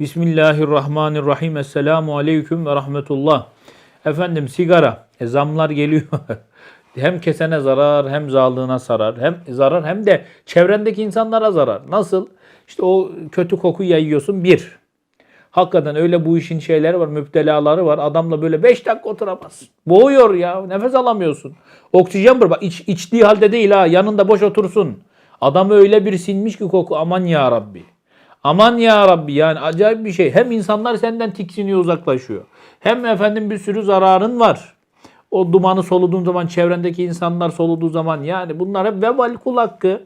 Bismillahirrahmanirrahim. Esselamu aleyküm ve rahmetullah. Efendim sigara. E, zamlar geliyor. hem kesene zarar hem sağlığına zarar. Hem zarar hem de çevrendeki insanlara zarar. Nasıl? İşte o kötü koku yayıyorsun bir. Hakikaten öyle bu işin şeyleri var, müptelaları var. Adamla böyle 5 dakika oturamazsın. Boğuyor ya. Nefes alamıyorsun. Oksijen bır. Bak iç, içtiği halde değil ha. Yanında boş otursun. Adamı öyle bir sinmiş ki koku. Aman ya Rabbi. Aman ya Rabbi yani acayip bir şey. Hem insanlar senden tiksiniyor uzaklaşıyor. Hem efendim bir sürü zararın var. O dumanı soluduğun zaman çevrendeki insanlar soluduğu zaman yani bunlar hep vebal kul hakkı.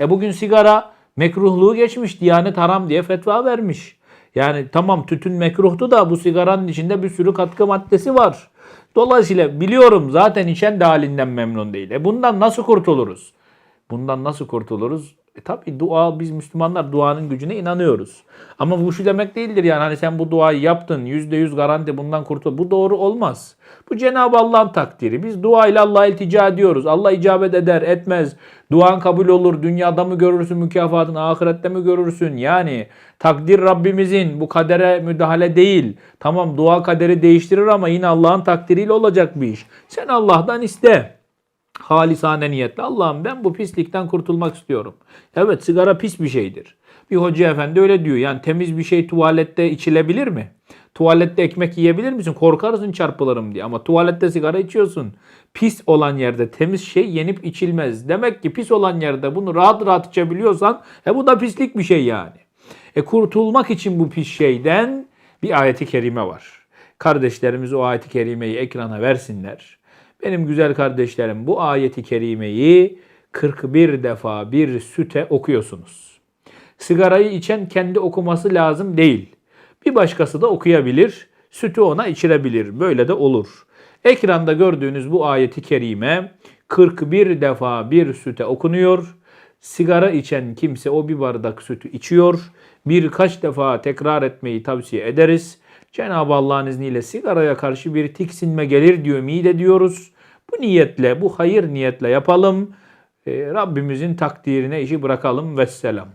E bugün sigara mekruhluğu geçmiş. Diyanet haram diye fetva vermiş. Yani tamam tütün mekruhtu da bu sigaranın içinde bir sürü katkı maddesi var. Dolayısıyla biliyorum zaten içen de halinden memnun değil. E bundan nasıl kurtuluruz? Bundan nasıl kurtuluruz? E tabi dua biz Müslümanlar duanın gücüne inanıyoruz. Ama bu şu demek değildir yani hani sen bu duayı yaptın yüzde yüz garanti bundan kurtul. Bu doğru olmaz. Bu Cenab-ı Allah'ın takdiri. Biz dua ile Allah'a iltica ediyoruz. Allah icabet eder etmez. Duan kabul olur. Dünyada mı görürsün mükafatını ahirette mi görürsün? Yani takdir Rabbimizin bu kadere müdahale değil. Tamam dua kaderi değiştirir ama yine Allah'ın takdiriyle olacak bir iş. Sen Allah'tan iste halisane niyetle Allah'ım ben bu pislikten kurtulmak istiyorum. Evet sigara pis bir şeydir. Bir hoca efendi öyle diyor. Yani temiz bir şey tuvalette içilebilir mi? Tuvalette ekmek yiyebilir misin? Korkarsın çarpılırım diye. Ama tuvalette sigara içiyorsun. Pis olan yerde temiz şey yenip içilmez. Demek ki pis olan yerde bunu rahat rahat içebiliyorsan e bu da pislik bir şey yani. E kurtulmak için bu pis şeyden bir ayeti kerime var. Kardeşlerimiz o ayeti kerimeyi ekrana versinler. Benim güzel kardeşlerim bu ayeti kerimeyi 41 defa bir süte okuyorsunuz. Sigarayı içen kendi okuması lazım değil. Bir başkası da okuyabilir, sütü ona içirebilir. Böyle de olur. Ekranda gördüğünüz bu ayeti kerime 41 defa bir süte okunuyor. Sigara içen kimse o bir bardak sütü içiyor. Birkaç defa tekrar etmeyi tavsiye ederiz. Cenab-ı Allah'ın izniyle sigaraya karşı bir tiksinme gelir diyor, ümit ediyoruz. Bu niyetle, bu hayır niyetle yapalım. Ee, Rabbimizin takdirine işi bırakalım. Vesselam.